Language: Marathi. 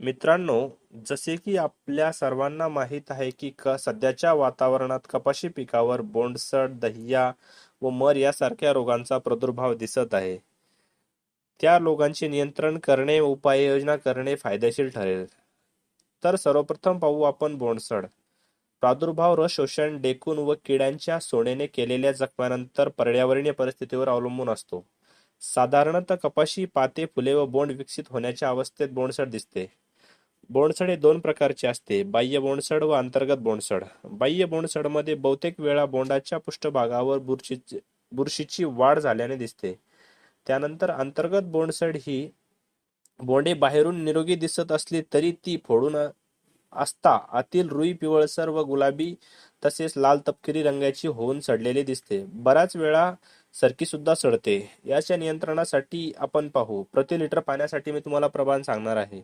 मित्रांनो जसे की आपल्या सर्वांना माहीत आहे की क सध्याच्या वातावरणात कपाशी पिकावर बोंडसड दहिया व मर यासारख्या रोगांचा प्रादुर्भाव दिसत आहे. त्या रोगांचे नियंत्रण करणे उपाययोजना करणे फायदेशीर ठरेल. तर सर्वप्रथम पाहू आपण बोंडसड प्रादुर्भाव रस शोषण डेकून व किड्यांच्या सोनेने केलेल्या जखम्यानंतर पर्यावरणीय परिस्थितीवर अवलंबून असतो. साधारणतः कपाशी पाते फुले व बोंड विकसित होण्याच्या अवस्थेत बोंडसड दिसते. बोंडसड हे दोन प्रकारचे असते. बाह्य बोंडसड व अंतर्गत बोंडसड. बाह्य बोंडसडमध्ये बहुतेक वेळा बोंडाच्या पृष्ठभागावर बुरशीची बुरशीची वाढ झाल्याने दिसते. त्यानंतर अंतर्गत बोंडसड ही बोंडे बाहेरून निरोगी दिसत असली तरी ती फोडून असता आतील रुई पिवळसर व गुलाबी तसेच लाल तपकिरी रंगाची होऊन सडलेली दिसते. बऱ्याच वेळा सरकी सुद्धा सडते. याच्या नियंत्रणासाठी आपण पाहू. प्रति लिटर पाण्यासाठी मी तुम्हाला प्रमाण सांगणार आहे.